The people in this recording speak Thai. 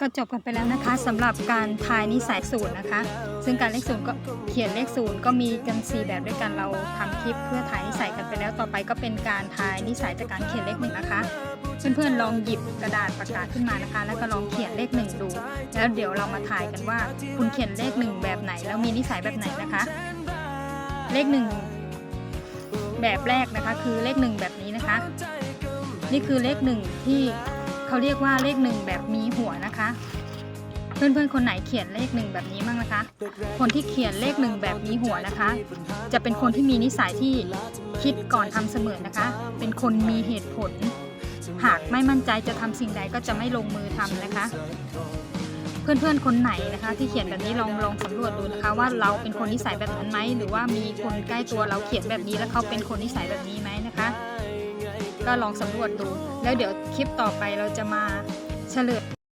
ก็จบกันไปแล้วนะคะสำหรับการทายนิสัยศูนย์นะคะ ซึ่งการเลขศูนย์ก็เขียนเลขศูนย์ก็มีกัน4แบบด้วยกันเราทำคลิปเพื่อทายนิสัยกันไปแล้วต่อไปก็เป็นการทายนิสัยจากการเขียนเลขหนึ่งนะคะเพื่อนๆลองหยิบกระดาษประกาศขึ้นมานะคะ แล้วก็ลองเขียนเลขหนึ่งดู แล้วเดี๋ยวเรามาทายกันว่า คุณเขียนเลขหนึ่งแบบไหนแล้วมีนิสัยแบบไหนนะคะ เลขหนึ่งแบบแรกนะคะ คือเลขหนึ่งแบบนี้นะคะ นี่คือเลขหนึ่งที่เขาเรียกว่าเลขหนึ่งแบบมี นะคะ เพื่อนๆคนไหนเขียนเลขหนึ่งแบบนี้บ้างนะคะ คนที่เขียนเลขหนึ่งแบบมีหัวนะคะ จะเป็นคนที่มีนิสัยที่คิดก่อนทำเสมอนะคะ เป็นคนมีเหตุผล หากไม่มั่นใจจะทำสิ่งใดก็จะไม่ลงมือทำนะคะ เพื่อนๆคนไหนนะคะ ที่เขียนแบบนี้ลองลองสำรวจดูนะคะ ว่าเราเป็นคนนิสัยแบบนั้นไหมหรือว่ามีคนใกล้ตัวเราเขียนแบบนี้แล้วเขาเป็นคนนิสัยแบบนี้ไหมนะคะก็ลองสำรวจดู แล้วเดี๋ยวคลิปต่อไปเราจะมาเฉลย